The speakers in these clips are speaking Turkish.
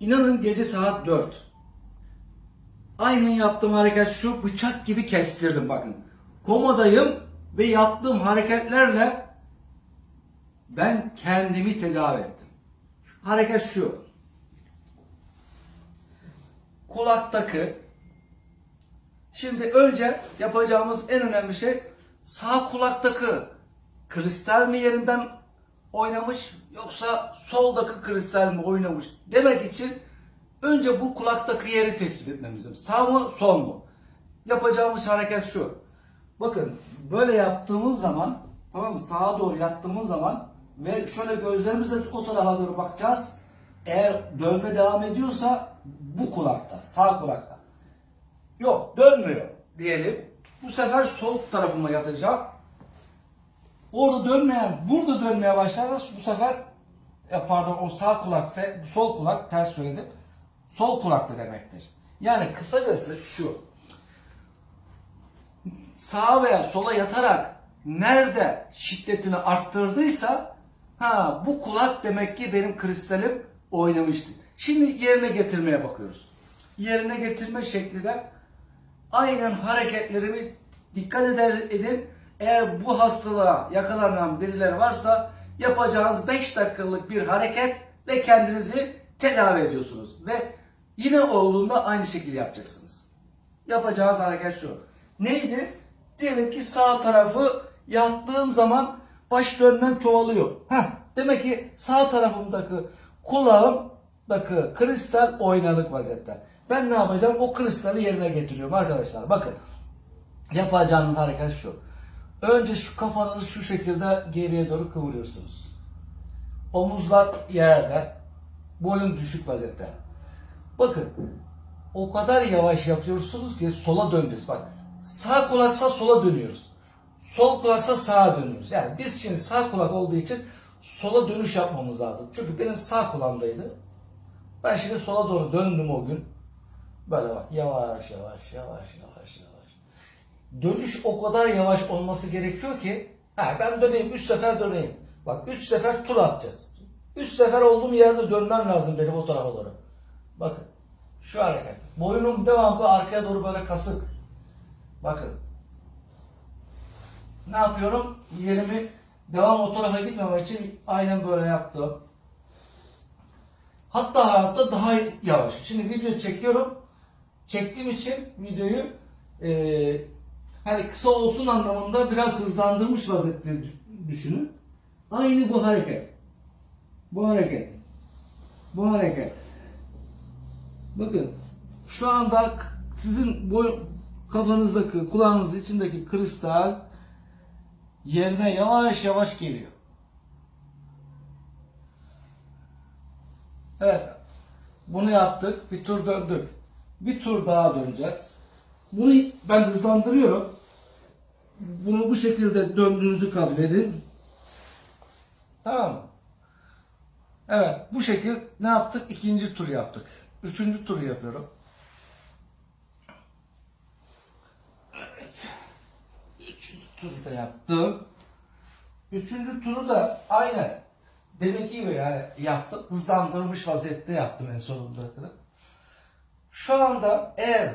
İnanın gece saat 4. Aynen yaptığım hareket şu bıçak gibi kestirdim bakın. Komadayım ve yaptığım hareketlerle ben kendimi tedavi ettim. Hareket şu. Kulaktaki Şimdi önce yapacağımız en önemli şey sağ kulaktaki kristal mi yerinden oynamış yoksa soldaki kristal mi oynamış demek için önce bu kulaktaki yeri tespit etmemiz lazım. Sağ mı sol mu? Yapacağımız hareket şu. Bakın böyle yaptığımız zaman tamam mı sağa doğru yattığımız zaman ve şöyle gözlerimizle o tarafa doğru bakacağız. Eğer dönme devam ediyorsa bu kulakta, sağ kulakta. Yok dönmüyor diyelim. Bu sefer sol tarafıma yatacağım. Orada dönmeyen, burada dönmeye başlarsa bu sefer ya pardon o sağ kulak ve sol kulak ters söyledim. Sol kulakta demektir. Yani kısacası şu. Sağa veya sola yatarak nerede şiddetini arttırdıysa ha bu kulak demek ki benim kristalim oynamıştı. Şimdi yerine getirmeye bakıyoruz. Yerine getirme şekli de aynen hareketlerimi dikkat eder edin. Eğer bu hastalığa yakalanan birileri varsa yapacağınız 5 dakikalık bir hareket ve kendinizi tedavi ediyorsunuz. Ve yine olduğunda aynı şekilde yapacaksınız. Yapacağınız hareket şu. Neydi? Diyelim ki sağ tarafı yattığım zaman baş dönmem çoğalıyor. Heh, demek ki sağ tarafımdaki kulağımdaki kristal oynalık vaziyette. Ben ne yapacağım? O kristali yerine getiriyorum arkadaşlar. Bakın. Yapacağınız hareket şu. Önce şu kafanızı şu şekilde geriye doğru kıvırıyorsunuz. Omuzlar yerde. Boyun düşük vaziyette. Bakın. O kadar yavaş yapıyorsunuz ki sola döneceğiz. Bak. Sağ kulaksa sola dönüyoruz. Sol kulaksa sağa dönüyoruz. Yani biz şimdi sağ kulak olduğu için sola dönüş yapmamız lazım. Çünkü benim sağ kulağımdaydı. Ben şimdi sola doğru döndüm o gün. Böyle bak yavaş yavaş yavaş yavaş yavaş. Dönüş o kadar yavaş olması gerekiyor ki ha, ben döneyim üç sefer döneyim. Bak üç sefer tur atacağız. Üç sefer olduğum yerde dönmem lazım benim o tarafa doğru. Bakın şu hareket. Boynum devamlı arkaya doğru böyle kasık. Bakın. Ne yapıyorum? Yerimi devam o tarafa gitmemek için aynen böyle yaptım. Hatta hatta daha yavaş. Şimdi video çekiyorum. Çektiğim için videoyu e, hani kısa olsun anlamında biraz hızlandırmış vaziyette dü- düşünün. Aynı bu hareket. Bu hareket. Bu hareket. Bakın şu anda sizin bu kafanızdaki, kulağınızın içindeki kristal yerine yavaş yavaş geliyor. Evet. Bunu yaptık. Bir tur döndük. Bir tur daha döneceğiz. Bunu ben hızlandırıyorum. Bunu bu şekilde döndüğünüzü kabul edin. Tamam mı? Evet. Bu şekil ne yaptık? İkinci tur yaptık. Üçüncü tur yapıyorum. Evet. Üçüncü turu da yaptım. Üçüncü turu da aynen demek gibi yani yaptım. Hızlandırmış vaziyette yaptım en sonunda. Şu anda eğer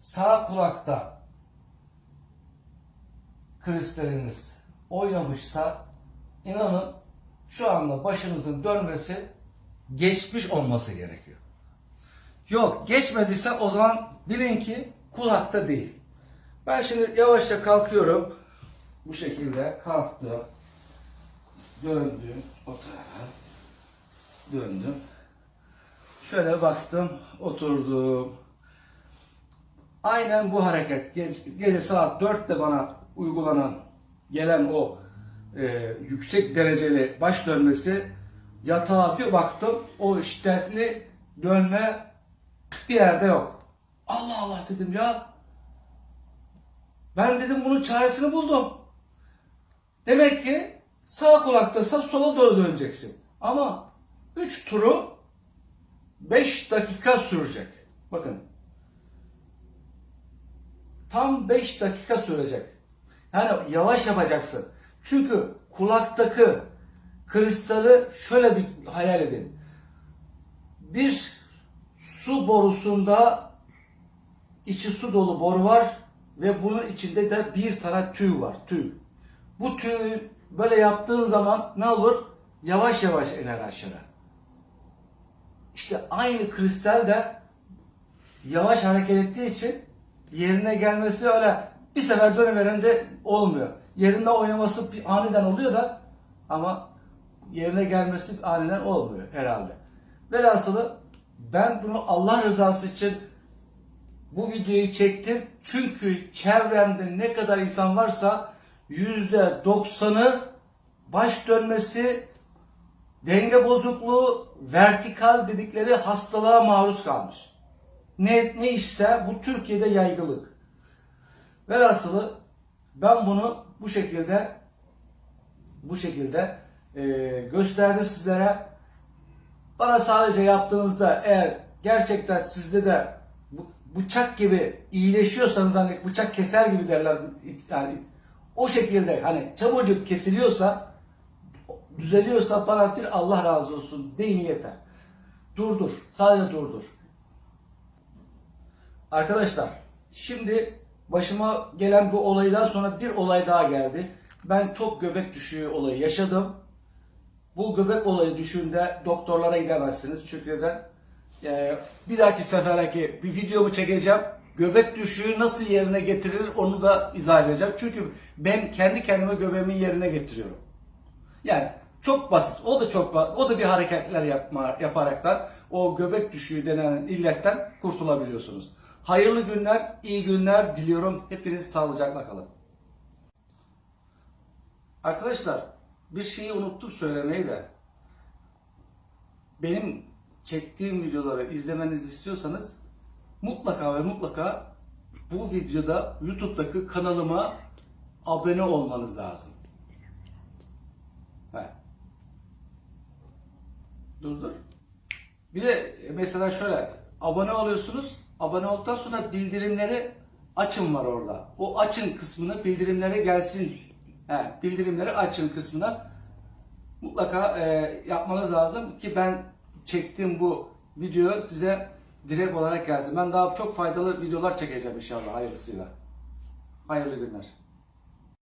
sağ kulakta kristaliniz oynamışsa inanın şu anda başınızın dönmesi geçmiş olması gerekiyor. Yok geçmediyse o zaman bilin ki kulakta değil. Ben şimdi yavaşça kalkıyorum. Bu şekilde kalktım. Döndüm. O tarafa. Döndüm. Şöyle baktım. Oturdum. Aynen bu hareket. Ge- Gece saat 4'te bana uygulanan gelen o e, yüksek dereceli baş dönmesi yatağa bir baktım. O şiddetli dönme bir yerde yok. Allah Allah dedim ya. Ben dedim bunun çaresini buldum. Demek ki sağ kulaktaysa sola doğru döneceksin. Ama 3 turu 5 dakika sürecek. Bakın. Tam 5 dakika sürecek. Yani yavaş yapacaksın. Çünkü kulaktaki kristali şöyle bir hayal edin. Bir su borusunda içi su dolu boru var ve bunun içinde de bir tane tüy var. Tüy. Bu tüy böyle yaptığın zaman ne olur? Yavaş yavaş iner aşağı. İşte aynı kristal de yavaş hareket ettiği için yerine gelmesi öyle bir sefer dönüveren de olmuyor. Yerinde oynaması aniden oluyor da ama yerine gelmesi aniden olmuyor herhalde. Velhasılı ben bunu Allah rızası için bu videoyu çektim. Çünkü çevremde ne kadar insan varsa yüzde doksanı baş dönmesi, denge bozukluğu, vertikal dedikleri hastalığa maruz kalmış. Ne, ne işse bu Türkiye'de yaygılık. Velhasılı ben bunu bu şekilde bu şekilde e, gösterdim sizlere. Bana sadece yaptığınızda eğer gerçekten sizde de bıçak gibi iyileşiyorsanız hani bıçak keser gibi derler yani o şekilde hani çabucak kesiliyorsa düzeliyorsa bana bir Allah razı olsun deyin yeter. Durdur. Sadece durdur. Arkadaşlar şimdi başıma gelen bu olaydan sonra bir olay daha geldi. Ben çok göbek düşüğü olayı yaşadım. Bu göbek olayı düşüğünde doktorlara gidemezsiniz. Çünkü neden? Ee, bir dahaki sefereki bir videomu çekeceğim. Göbek düşüğü nasıl yerine getirilir onu da izah edeceğim. Çünkü ben kendi kendime göbeğimin yerine getiriyorum. Yani çok basit. O da çok basit. O da bir hareketler yapma, yaparaktan o göbek düşüğü denen illetten kurtulabiliyorsunuz. Hayırlı günler, iyi günler diliyorum. Hepiniz sağlıcakla kalın. Arkadaşlar bir şeyi unuttum söylemeyi de. Benim çektiğim videoları izlemenizi istiyorsanız mutlaka ve mutlaka bu videoda YouTube'daki kanalıma abone olmanız lazım. He. Dur dur. Bir de mesela şöyle abone oluyorsunuz. Abone olduktan sonra bildirimleri açın var orada. O açın kısmını bildirimlere gelsin. He, bildirimleri açın kısmına mutlaka e, yapmanız lazım ki ben çektiğim bu video size direkt olarak gelsin. Ben daha çok faydalı videolar çekeceğim inşallah hayırlısıyla. Hayırlı günler.